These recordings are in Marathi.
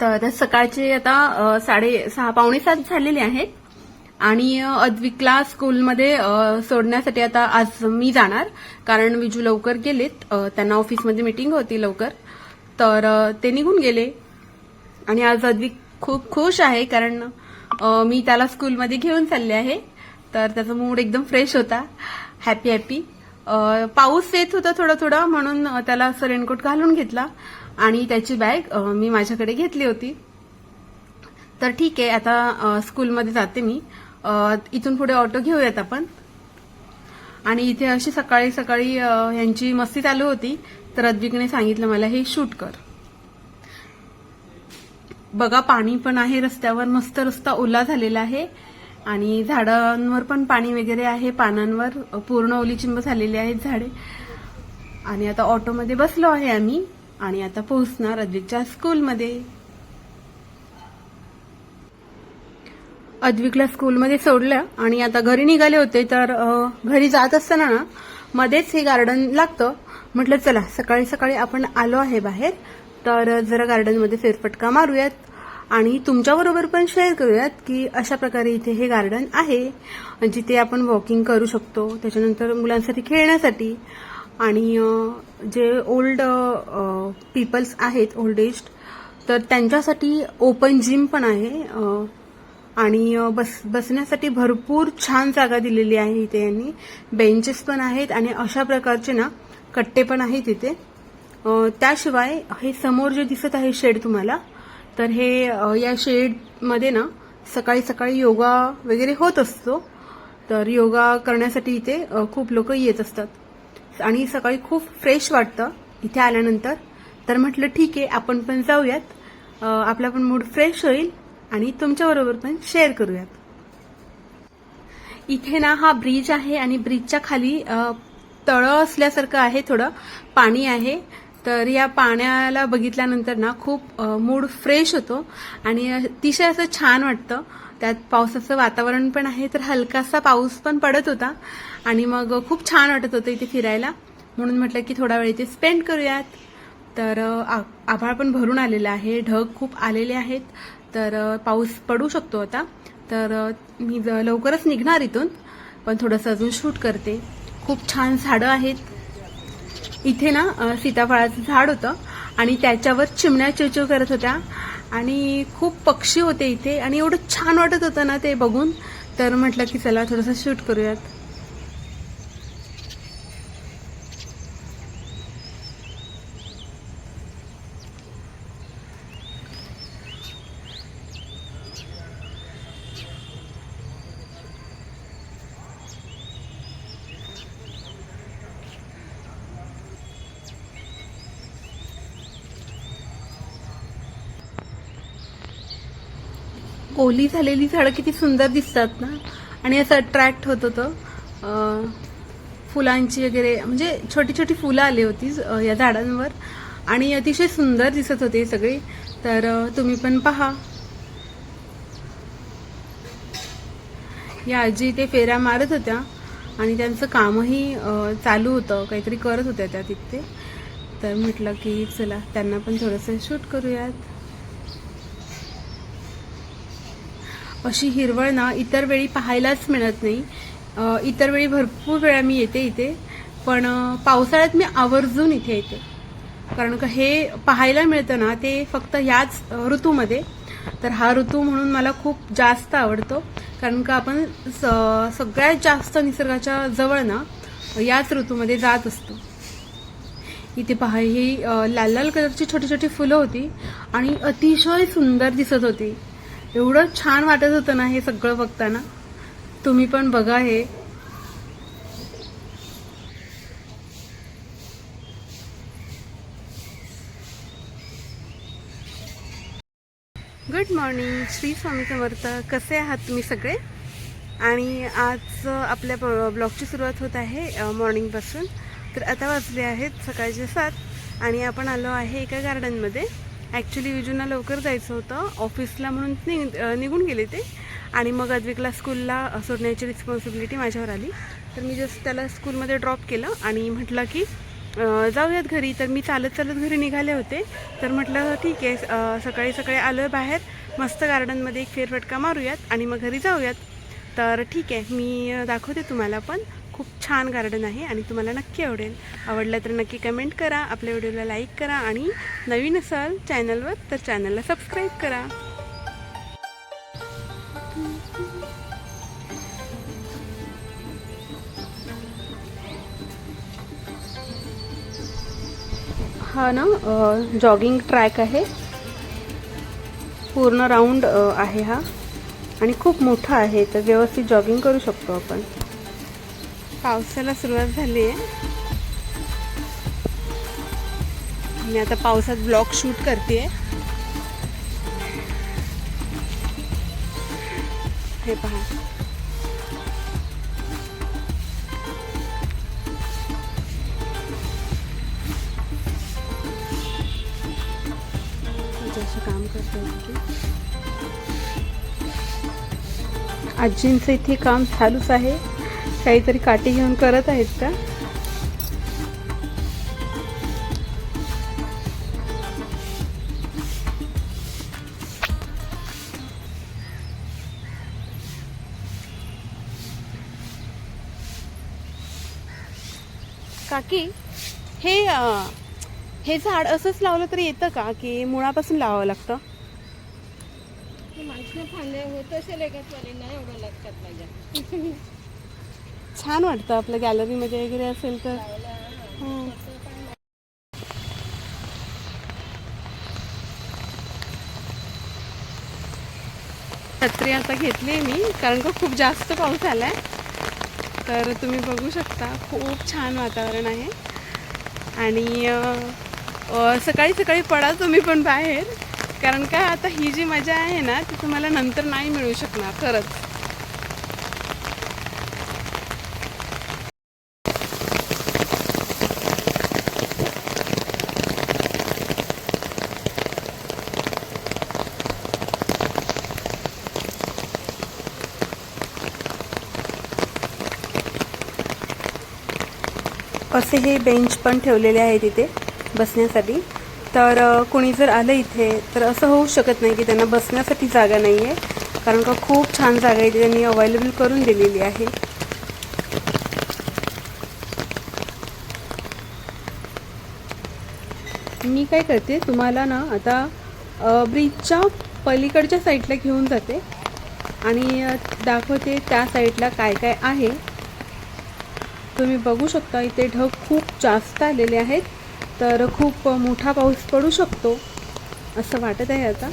तर सकाळचे आता साडे सहा पावणे सात झालेले आहेत. आणि अद्विकला स्कूलमध्ये सोडण्यासाठी आता आज मी जाणार. कारण विजू लवकर गेलेत. त्यांना ऑफिसमध्ये मीटिंग होती लवकर. तर ते निघून गेले. आणि आज अद्विक खूप खुश आहे कारण मी त्याला स्कूलमध्ये घेऊन चालले आहे. तर त्याचा मूड एकदम फ्रेश होता. Happy happy. पाऊस येत होता थोडा थोडा म्हणून त्याला असं रेनकोट घालून घेतला. आणि त्याची बॅग मी माझ्याकडे घेतली होती. तर ठीक आहे आता स्कूलमध्ये जाते मी. इथून पुढे ऑटो घेऊयात आपण. आणि इथे अशी सकाळी सकाळी यांची मस्ती चालू होती. तर अद्विकने सांगितलं मला हे शूट कर. बघा पाणी पण आहे रस्त्यावर. मस्त रस्ता ओला झालेला आहे. आणि झाडांवर पण पाणी वगैरे आहे. पानांवर पूर्ण ओलीचिंब झालेली आहेत झाडे. आणि आता ऑटोमध्ये बसलो आहे आम्ही. आणि आता पोहोचणार अद्विकच्या स्कूलमध्ये. अद्विकला स्कूलमध्ये सोडलं आणि आता घरी निघाले होते तर घरी जात असताना ना मध्येच हे गार्डन लागतं. म्हटलं चला सकाळी सकाळी आपण आलो आहे बाहेर तर जरा गार्डनमध्ये फेरफटका मारूयात आणि तुमच्याबरोबर पण शेअर करूयात की अशा प्रकारे इथे हे गार्डन आहे. जिथे आपण वॉकिंग करू शकतो. त्याच्यानंतर मुलांसाठी खेळण्यासाठी. आणि जे ओल्ड पीपल्स आहेत ओल्ड एज तर त्यांच्यासाठी ओपन जिम पण आहे आणि बस बसण्यासाठी भरपूर छान जागा दिलेली आहे इथे यांनी. बेंचेस पण आहेत आणि अशा प्रकारचे ना कट्टे पण आहेत इथे. त्याशिवाय हे समोर जे दिसत आहे शेड तुम्हाला तर हे या शेडमध्ये ना सकाळी सकाळी योगा वगैरे होत असतो. तर योगा करण्यासाठी इथे खूप लोक येत असतात. आणि सकाळी खूप फ्रेश वाटतं इथे आल्यानंतर. तर म्हटलं ठीक आहे आपण पण जाऊयात. आपला पण मूड फ्रेश होईल आणि तुमच्याबरोबर पण शेअर करूयात. इथे ना हा ब्रिज आहे आणि ब्रिजच्या खाली तळं असल्यासारखं आहे थोडं पाणी आहे. तर या पाण्याला बघितल्यानंतर ना खूप मूड फ्रेश होतो. आणि अतिशय असं छान वाटतं. त्यात पावसाचं वातावरण पण आहे तर हलकासा पाऊस पण पडत होता. आणि मग खूप छान वाटत होतं इथे फिरायला. म्हणून म्हटलं की थोडा वेळ इथे स्पेंड करूयात. तर आ- आभाळ पण भरून आलेलं आहे. ढग खूप आलेले आहेत. तर पाऊस पडू शकतो आता. तर मी ज- लवकरच निघणार इथून. पण थोडंसं अजून शूट करते. खूप छान झाडं आहेत. इथे ना सीताफळाचं झाड होतं. आणि त्याच्यावर चिमण्या चिवचिव करत होत्या. आणि खूप पक्षी होते इथे आणि एवढं छान वाटत होतं ना ते बघून. तर म्हटलं की चला थोडंसं शूट करूयात. ओली झालेली झाडं किती सुंदर दिसतात ना. आणि असं अट्रॅक्ट होत होतं. फुलांची वगैरे म्हणजे छोटी छोटी फुलं आली होती या झाडांवर. आणि अतिशय सुंदर दिसत होते सगळे. तर तुम्ही पण पहा. या आजी इथे फेऱ्या मारत होत्या. आणि त्यांचं कामही चालू होतं. काहीतरी करत होत्या त्या तिथे. तर म्हटलं की चला त्यांना पण थोडंसं शूट करूयात. अशी हिरवळ ना इतर वेळी पाहायलाच मिळत नाही. इतर वेळी भरपूर वेळा मी येते इथे पण पावसाळ्यात मी आवर्जून इथे येते. कारण का हे पाहायला मिळतं ना ते फक्त ह्याच ऋतूमध्ये. तर हा ऋतू म्हणून मला खूप जास्त आवडतो. कारण का आपण स- सगळ्यात जास्त निसर्गाच्या जवळ ना याच ऋतूमध्ये जात असतो. इथे पहा ही लाल लाल कलरची छोटी छोटी फुलं होती आणि अतिशय सुंदर दिसत होती. एवढं छान वाटत होतं ना हे सगळं बघताना. तुम्ही पण बघा हे. Good morning Shri Swami Samarth. कसे आहात तुम्ही सगळे? आणि आज आपल्या ब- ब्लॉगची सुरुवात होत आहे मॉर्निंगपासून तर आता वाजले आहेत सकाळचे सात आणि आपण आलो आहे एका गार्डनमध्ये ॲक्च्युली विजूंना लवकर जायचं होतं. ऑफिसला म्हणून निघ निघून गेले ते. आणि मग अद्विकला स्कूलला सोडण्याची रिस्पॉन्सिबिलिटी माझ्यावर आली. तर मी जस्ट त्याला स्कूलमध्ये ड्रॉप केलं आणि म्हटलं की जाऊयात घरी. तर मी चालत चालत घरी निघाले होते. तर म्हटलं ठीक आहे सकाळी सकाळी आलो आहे बाहेर. मस्त गार्डनमध्ये एक फेरफटका मारूयात आणि मग घरी जाऊयात. तर ठीक आहे मी दाखवते तुम्हाला पण. खूप छान गार्डन आहे आणि तुम्हाला नक्की आवडेल. आवडलं तर नक्की कमेंट करा आपल्या व्हिडिओला लाईक करा आणि नवीन असाल चॅनलवर तर चॅनलला सबस्क्राईब करा. हा ना जॉगिंग ट्रॅक आहे. पूर्ण राऊंड आहे हा. आणि खूप मोठा आहे तर व्यवस्थित जॉगिंग करू शकतो आपण. पावसाला सुरुवात झाली आहे. मी आता पावसात ब्लॉग शूट करते हे पहा. काम करते आजींचं इथे काम चालूच आहे. काहीतरी काठी घेऊन करत आहेत का? काकी हे हे झाड असंच लावलं तरी येतं का? की मुळापासून लावावं लागतं? माणसं फांद्या होत असेल एकाच वाली नाही एवढं लक्षात माझ्या छान वाटतं आपलं गॅलरीमध्ये वगैरे असेल तर. छत्री आता घेतली मी कारण का खूप जास्त पाऊस आलाय. तर तुम्ही बघू शकता खूप छान वातावरण आहे. आणि सकाळी सकाळी पडा तुम्ही पण बाहेर. कारण का आता ही जी मजा आहे ना ती तुम्हाला नंतर नाही मिळू शकणार खरंच. असे हे बेंच पण ठेवलेले आहेत इथे बसण्यासाठी. तर कुणी कोणी जर आलं इथे तर असं होऊ शकत नाही की त्यांना बसण्यासाठी जागा नाही आहे कारण का खूप छान जागा इथे त्यांनी अवेलेबल करून दिलेली आहे. मी काय करते तुम्हाला ना आता ब्रिजच्या पलीकडच्या साईडला घेऊन जाते. आणि दाखवते त्या साईडला काय काय आहे. तुम्ही बघू शकता इथे ढग खूप जास्त आलेले आहेत. तर खूप मोठा पाऊस पडू शकतो असं वाटत आहे आता.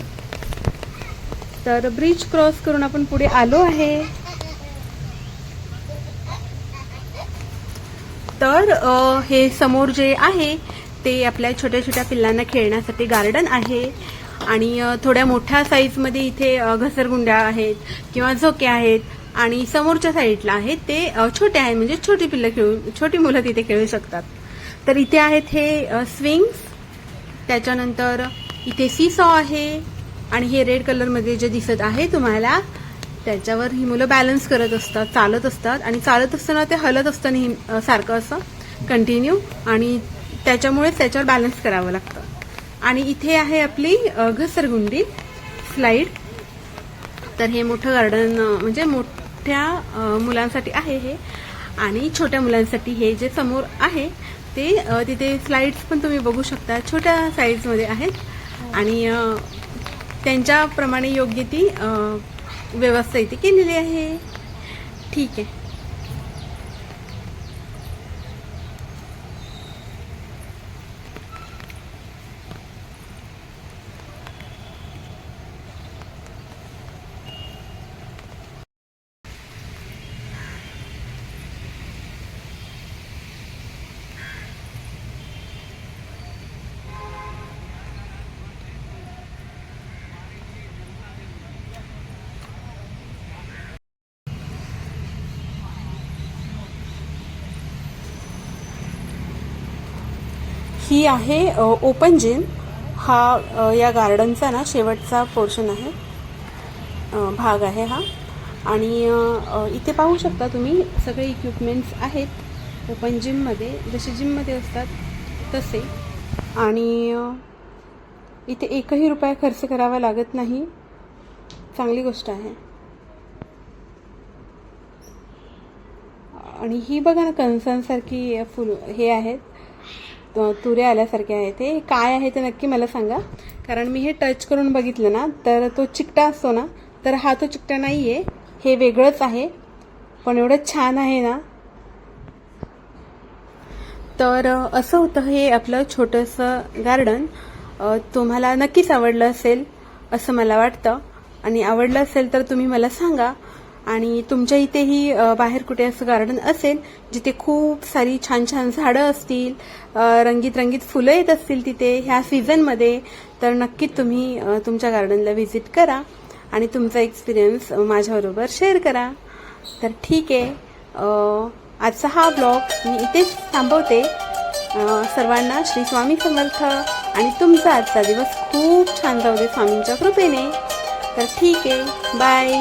तर ब्रिज क्रॉस करून आपण पुढे आलो आहे. तर हे समोर जे आहे ते आपल्या छोट्या छोट्या पिल्लांना खेळण्यासाठी गार्डन आहे. आणि थोड्या मोठ्या साईजमध्ये इथे घसरगुंड्या आहेत किंवा झोके आहेत. आणि समोरच्या साईडला आहे ते छोटे आहे म्हणजे छोटी पिल्लं खेळू छोटी मुलं तिथे खेळू शकतात. तर इथे आहेत हे स्विंग्स. त्याच्यानंतर इथे सीसॉ आहे आणि हे रेड कलरमध्ये जे दिसत आहे तुम्हाला त्याच्यावर ही मुलं बॅलन्स करत असतात चालत असतात आणि चालत असताना ते हलत असतं नेहमी सारखं असं कंटिन्यू आणि त्याच्यामुळेच त्याच्यावर बॅलन्स करावं लागतं. आणि इथे आहे आपली घसरगुंडी. स्लाईड तर हे मोठं गार्डन म्हणजे म्हणजे मोठ्या मुलांसाठी आहे हे. आणि छोट्या मुलांसाठी हे जे समोर आहे ते तिथे स्लाइड्स पण तुम्ही बघू शकता. छोट्या साईजमध्ये आहेत. आणि त्यांच्याप्रमाणे योग्य ती व्यवस्था इथे केलेली आहे. ठीक आहे. ही आहे ओपन जिम हा या गार्डनचा ना शेवटचा पोर्शन आहे. भाग आहे हा. आणि इथे पाहू शकता तुम्ही सगळे इक्विपमेंट्स आहेत ओपन जिममध्ये जसे जिममध्ये असतात तसे. आणि इथे एकही रुपया खर्च करावा लागत नाही. चांगली गोष्ट आहे. आणि ही बघा ना कणसांसारखी फुल हे आहेत. तुऱ्या तुरे आल्यासारखे आहे ते. काय आहे ते नक्की मला सांगा. कारण मी हे टच करून बघितलं ना तर तो चिकटा असतो ना तर हा तो चिकटा नाही आहे हे वेगळंच आहे. पण एवढं छान आहे ना. तर असं होतं हे आपलं छोटंसं गार्डन तुम्हाला नक्कीच आवडलं असेल असं मला वाटतं. आणि आवडलं असेल तर तुम्ही मला सांगा. आणि तुमच्या इथेही बाहेर कुठे असं गार्डन असेल जिथे खूप सारी छान छान झाडं असतील रंगीत रंगीत फुलं येत असतील तिथे ह्या सीझनमध्ये तर नक्कीच तुम्ही तुमच्या गार्डनला व्हिजिट करा आणि तुमचा एक्सपिरियन्स माझ्याबरोबर शेअर करा. तर ठीक आहे आजचा हा ब्लॉग मी इथेच थांबवते. सर्वांना श्री स्वामी समर्थ आणि तुमचा आजचा दिवस खूप छान जाऊ दे स्वामींच्या कृपेने. तर ठीक आहे बाय